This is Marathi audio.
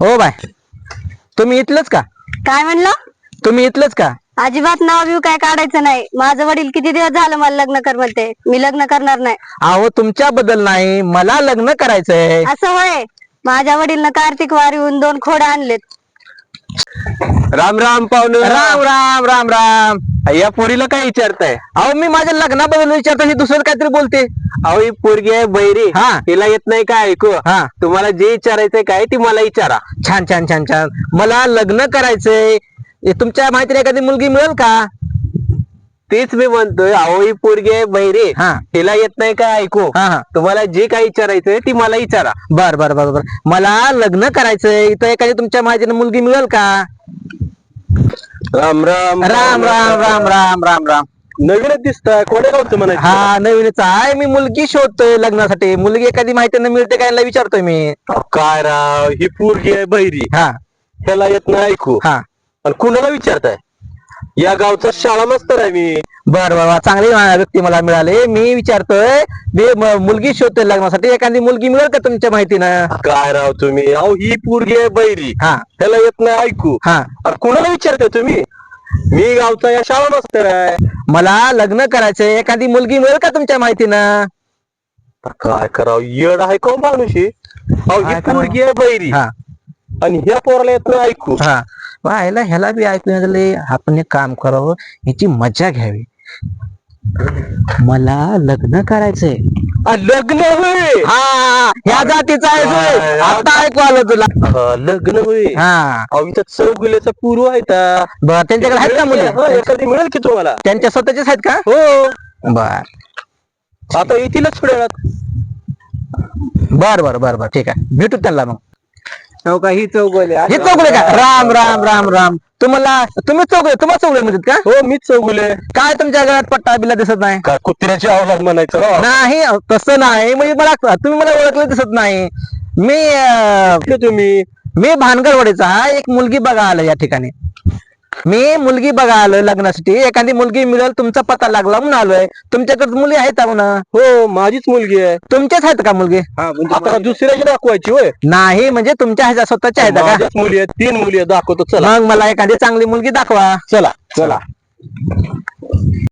हो बाय. तुम्ही इथलंच का? काय म्हणलं? तुम्ही इथलंच का? अजिबात नाव बिव काय काढायचं नाही. माझं वडील किती दिवस झालं मला लग्न कर म्हणते. मी लग्न करणार नाही. अहो तुमच्याबद्दल नाही. मला लग्न करायचंय. असं होय. माझ्या वडीलनं कार्तिक वारीहून दोन खोड आणलेत. राम राम पाहुण. राम राम राम राम. या पोरीला काय विचारताय? अहो मी माझ्या लग्नाबद्दल विचारतो ही दुसरं काहीतरी बोलते. अहो ही पोरगी आहे बैरी. हा. तिला येत नाही काय ऐकू? हा. तुम्हाला जे विचारायचंय काय ती मला विचारा. छान छान छान छान. मला लग्न करायचंय. हे तुमच्या माहितीने एखादी मुलगी मिळेल का? तेच मी म्हणतोय अहो ही पोरगी आहे बैरी. हा. तिला येत नाही काय ऐकू? हा हा. तुम्हाला जे काय विचारायचंय ती मला विचारा. बर बर बर बर. मला लग्न करायचंय. इथं एखादी तुमच्या माहितीने मुलगी मिळेल का? राम राम राम राम राम राम राम. राम नवीनच दिसताय. कोण्या गावचं म्हणायचं? हा नवीनच आहे. मी मुलगी शोधतोय लग्नासाठी. मुलगी एखादी माहितीने मिळते का याला विचारतोय मी. काय राव? ही पोरगी आहे बैरी हा. ह्याला येत नाही ऐकू. हा. आणि कुणाला विचारताय? या गावचा शाळा मास्तर आहे मी. बर बर बर. चांगली व्यक्ती मला मिळाले. मी विचारतोय मी म- मुलगी शोधतोय लग्नासाठी. एखादी मुलगी मिळेल का तुमच्या माहितीनं? काय राव तुम्ही? अहो ही पोरगी आहे बैरी. हा. ह्याला येत नाही ऐकू. हा. अरे कुणाला विचारताय तुम्ही? मी गावचा या शाळा मास्तर आहे. मला लग्न करायचंय. एखादी मुलगी मिळेल का तुमच्या माहितीनं? आता काय करावं? येड आहे का माणूशी अहो काय ही करावं? पोरगी आहे बैरी. हा. आणि ह्या पोराला येत नाही ऐकू. हा. व्हायला ह्याला बी ऐकून झाले आपण एक काम करावं ह्याची मजा घ्यावी. मला लग्न करायचंय. लग्न होय? हा ह्या जातीचा आहे आता ऐकू आलं तुला लग्न होय. हा. अहो इथं चौगुल्याचा पूर्व आहे का बर त्यांच्याकडे आहेत का? हा, मुली? एखादी मिळेल की तुम्हाला? त्यांच्या स्वतःचेच आहेत का? हो. बर. आता येतीलच थोड्या वेळात बर बर बर बर. ठीक आहे. भेटू त्यांना मग. हो का ही चौगुले हे चौगले का? राम राम राम राम. तुम्हाला तुम्ही चौगले तुम्हाला चौगले म्हणतात का? हो मीच चौगुले काय तुमच्या घरात पट्टा बिला दिसत नाही? का कुत्र्याची आवाज म्हणायचं हो. नाही तसं नाही. म्हणजे मला तुम्ही मला ओळखलं दिसत नाही. मी अं, तुम्ही? मी भानगरवाडीचा एक मुलगी बघा आलं या ठिकाणी. मी मुलगी बघा आलोय लग्नासाठी. एखादी मुलगी मिळेल तुमचा पत्ता लागला म्हणून आलोय. तुमच्याकडे मुली आहेत का म्हणा हो माझीच मुलगी आहे. तुमच्याच आहेत का मुलगी? आता दुसऱ्याची दाखवायची होय. नाही म्हणजे तुमच्या ह्याच्या स्वतःच्या आहेत का? माझ्याच मुली आहेत तीन मुली आहेत दाखवतो चला. मग मला एखादी चांगली मुलगी दाखवा. चला. चला.